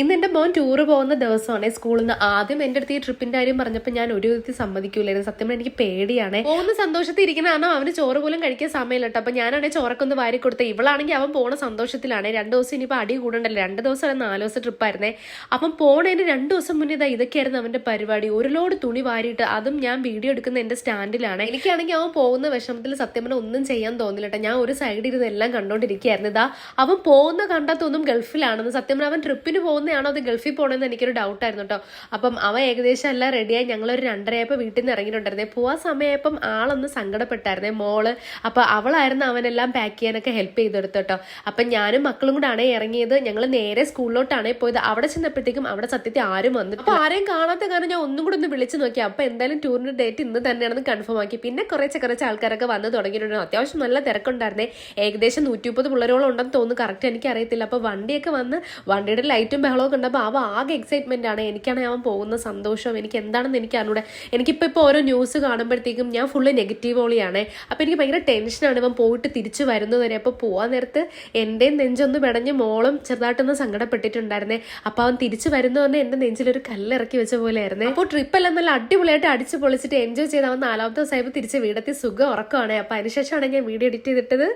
ഇന്ന് എന്റെ മോൻ ടൂറ് പോകുന്ന ദിവസമാണ്. സ്കൂളിൽ നിന്ന് ആദ്യം എന്റെ അടുത്ത് ഈ ട്രിപ്പിന്റെ കാര്യം പറഞ്ഞപ്പോൾ ഞാൻ ഒരു വിധത്തിൽ സമ്മതിക്കൂലായിരുന്നു. സത്യം പറഞ്ഞാൽ എനിക്ക് പേടിയാണ്. പോകുന്ന സന്തോഷത്തിൽ ഇരിക്കുന്നതാണോ അവന് ചോറ് പോലും കഴിക്കാൻ സമയമില്ലട്ടോ. അപ്പോൾ അപ്പൊ ഞാനാണെങ്കിൽ ചോറൊക്കെ ഒന്ന് വാരി കൊടുത്തത് ഇവളാണെങ്കിൽ അവൻ പോണ സന്തോഷത്തിലാണ്. രണ്ട് ദിവസം ഇനിയിപ്പോൾ അടി കൂടണ്ടല്ലോ. രണ്ട് ദിവസം അല്ല നാല് ദിവസം ട്രിപ്പായിരുന്നേ അപ്പം പോണതിന് രണ്ട് ദിവസം മുന്നേ ഇതാ ഇതൊക്കെയായിരുന്നു അവന്റെ പരിപാടി. ഒരു ലോഡ് തുണി വാരിയിട്ട് അതും ഞാൻ വീഡിയോ എടുക്കുന്ന എന്റെ സ്റ്റാൻഡിലാണ്. എനിക്കാണെങ്കിൽ അവൻ പോകുന്ന വിഷമത്തിൽ സത്യം പറഞ്ഞാൽ ഒന്നും ചെയ്യാൻ തോന്നില്ലട്ടോ. ഞാൻ ഒരു സൈഡിൽ ഇരുന്ന് എല്ലാം ഇതാ അവൻ പോകുന്ന കണ്ടാത്തൊന്നും ഗൾഫിലാണെന്ന്. സത്യം പറഞ്ഞാൽ അവൻ ട്രിപ്പിന് പോകുന്നതാണോ അത് ഗൾഫിൽ പോകണമെന്ന് എനിക്കൊരു ഡൗട്ടായിരുന്നു കേട്ടോ അപ്പം അവ ഏകദേശം എല്ലാം റെഡിയായി ഞങ്ങളൊരു രണ്ടരയപ്പം വീട്ടിൽ നിന്ന് ഇറങ്ങിയിട്ടുണ്ടായിരുന്നേ പോവാൻ സമയമായപ്പം ആളൊന്ന് സങ്കടപ്പെട്ടായിരുന്നേ മോൾ. അപ്പം അവളായിരുന്നു അവനെല്ലാം പാക്ക് ചെയ്യാനൊക്കെ ഹെൽപ്പ് ചെയ്തെടുത്തു കേട്ടോ അപ്പം ഞാനും മക്കളും കൂടാണ് ഇറങ്ങിയത്. ഞങ്ങൾ നേരെ സ്കൂളിലോട്ടാണ് പോയത്. അവിടെ ചെന്നപ്പോഴത്തേക്കും അവിടെ സത്യത്തിൽ ആരും വന്നിട്ട് അപ്പോൾ ആരെയും കാണാത്ത കാരണം ഞാൻ ഒന്നും കൂടെ ഒന്ന് വിളിച്ചു നോക്കി. അപ്പം എന്തായാലും ടൂറിന്റെ ഡേറ്റ് ഇന്ന് തന്നെയാണെന്ന് കൺഫേം ആക്കി. പിന്നെ കുറച്ച് കുറച്ച് ആൾക്കാരൊക്കെ വന്ന് തുടങ്ങിയിട്ടുണ്ട്. അത്യാവശ്യം നല്ല തിരക്കുണ്ടായിരുന്നേ. ഏകദേശം നൂറ്റി മുപ്പത് പിള്ളേരോളം ഉണ്ടെന്ന് തോന്നുന്നു. കറക്റ്റ് എനിക്ക് അറിയത്തില്ല അപ്പോൾ വണ്ടിയൊക്കെ വന്ന് വണ്ടിയുടെ ലൈറ്റും ബഹളവും ഒക്കെ ഉണ്ടപ്പോൾ അവ ആകെ എക്സൈറ്റ്മെന്റ് ആണ്. എനിക്കാണ് അവൻ പോകുന്ന സന്തോഷം. എനിക്ക് എന്താണെന്ന് എനിക്ക് അറിഞ്ഞൂടെ. എനിക്കിപ്പോൾ ഇപ്പോൾ ഓരോ ന്യൂസ് കാണുമ്പോഴത്തേക്കും ഞാൻ ഫുള്ള് നെഗറ്റീവ് ഓളിയാണ്. അപ്പോൾ എനിക്ക് ഭയങ്കര ടെൻഷനാണ് ഇവൻ പോയിട്ട് തിരിച്ചു വരുന്നത് വരെ അപ്പോൾ പോകാൻ നേരത്ത് എന്റെയും നെഞ്ചൊന്ന് പിടഞ്ഞ് മോളും ചെറുതായിട്ടൊന്ന് സങ്കടപ്പെട്ടിട്ടുണ്ടായിരുന്നേ. അപ്പോൾ അവൻ തിരിച്ചു വരുന്ന പറഞ്ഞാൽ എന്റെ നെഞ്ചിലൊരു കല്ലിറക്കി വെച്ച പോലെ ആയിരുന്നു അപ്പോൾ ട്രിപ്പ് എല്ലാം നല്ല അടിപൊളിയായിട്ട് അടിച്ച് പൊളിച്ചിട്ട് എൻജോയ് ചെയ്ത് അവൻ നാലാമത്തെ ദിവസമായപ്പോൾ തിരിച്ച് വീടെത്തി. സുഖം ഉറക്കമാണ്. അപ്പോൾ അതിനുശേഷമാണ് ഞാൻ വീഡിയോ എഡിറ്റ് ചെയ്തിട്ടത്.